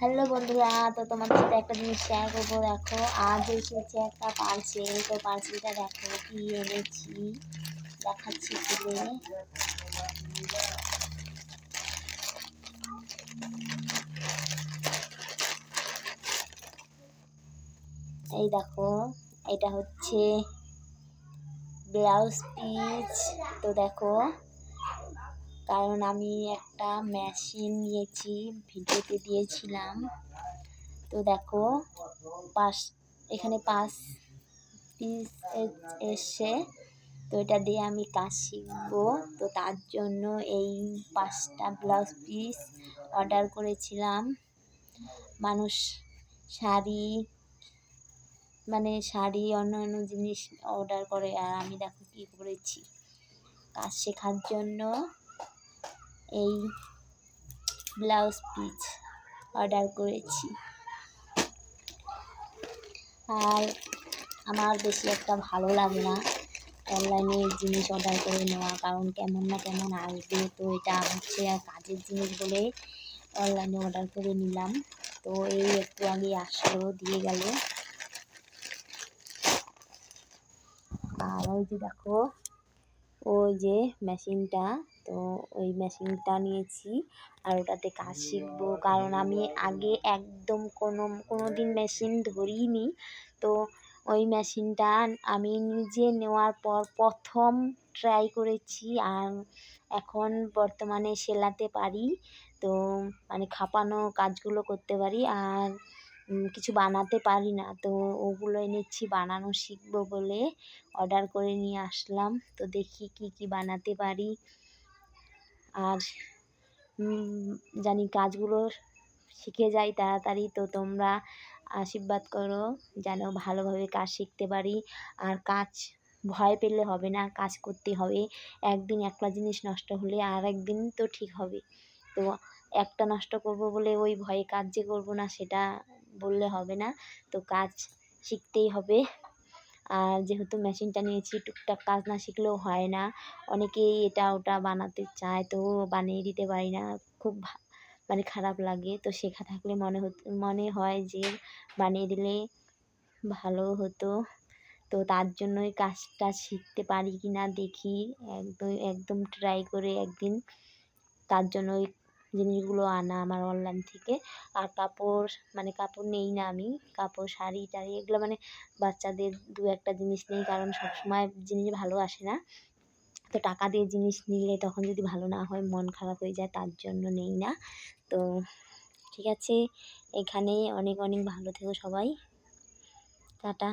Hello বন্ধুরা, তো তোমাদের সাথে একটা জিনিস শেয়ার করব। দেখো, আজ এসেছে একটা পার্সেল তো পার্সেলটা দেখো কি এনেছি, দেখাচ্ছি খুলে। এই দেখো, এটা হচ্ছে ব্লাউজ পিস তো দেখো কারণ আমি একটা মেশিন নিয়েছি, ভিডিওতে দিয়েছিলাম। তো দেখো পাঁচ এখানে পাঁচ পিস এসছে তো এটা দিয়ে আমি কাজ শিখব। তো তার জন্য এই পাঁচটা ব্লাউজ পিস অর্ডার করেছিলাম। মানুষ শাড়ি মানে শাড়ি, অন্য অন্য জিনিস অর্ডার করে, আর আমি দেখো কী করেছি। কাজ শেখার জন্য এই ব্লাউজ পিস অর্ডার করেছি। আর আমার বেশি একটা ভালো লাগে না অনলাইনে জিনিস অর্ডার করে নেওয়া, কারণ কেমন না কেমন আসবে। তো এটা হচ্ছে কাজের জিনিস বলে অনলাইনে অর্ডার করে নিলাম। তো এই একটু আগে আসলো, দিয়ে গেল। আর ওই যে দেখো ওই যে মেশিনটা তো ওই মেশিনটা নিয়েছি। আর ওটাতে কাজ শিখব। কারণ আমি আগে একদম কোনো কোনো দিন মেশিন ধরিনি। তো ওই মেশিনটা আমি নিজে নেওয়ার পর প্রথম ট্রাই করেছি। আর এখন বর্তমানে সেলাতে পারি। তো মানে খাপানো কাজগুলো করতে পারি। আর কিছু বানাতে পারি না। তো ওগুলো এনেছি, বানানো শিখব বলে অর্ডার করে নিয়ে আসলাম। তো দেখি কি কি বানাতে পারি। আর জানি কাজগুলো শিখে যাই তাড়াতাড়ি। তো তোমরা আশীর্বাদ করো যেন ভালোভাবে কাজ শিখতে পারি। আর কাজ ভয় পেলে হবে না, কাজ করতে হবে। একদিন একটা জিনিস নষ্ট হলে আর একদিন তো ঠিক হবে। তো একটা নষ্ট করব বলে ওই ভয়ে কাজ যে করব না, সেটা বললে হবে না। তো কাজ শিখতেই হবে। আর যেহেতু মেশিনটা নিয়েছি, টুকটাক কাজ না শিখলেও হয় না। অনেকেই এটা ওটা বানাতে চায়, তো বানিয়ে দিতে পারি না। খুব মানে খারাপ লাগে। তো শেখা থাকলে মনে হতো, মনে হয় যে বানিয়ে দিলে ভালো হতো। তো তার জন্যই কাজটা শিখতে পারি কি না দেখি। একদম একদম ট্রাই করে একদিন। তার জন্য ওই জিনিসগুলো আনা আমার অনলাইন থেকে। আর কাপড় মানে কাপড় নেই না আমি। কাপড়, শাড়ি টাড়ি এগুলো মানে বাচ্চাদের দু একটা জিনিস নেই কারণ সবসময় জিনিস ভালো আসে না। তো টাকা দিয়ে জিনিস নিলে তখন যদি ভালো না হয়, মন খারাপ হয়ে যায়, তার জন্য নেই না। তো ঠিক আছে এখানে অনেক অনেক ভালো থেকো সবাই। টাটা।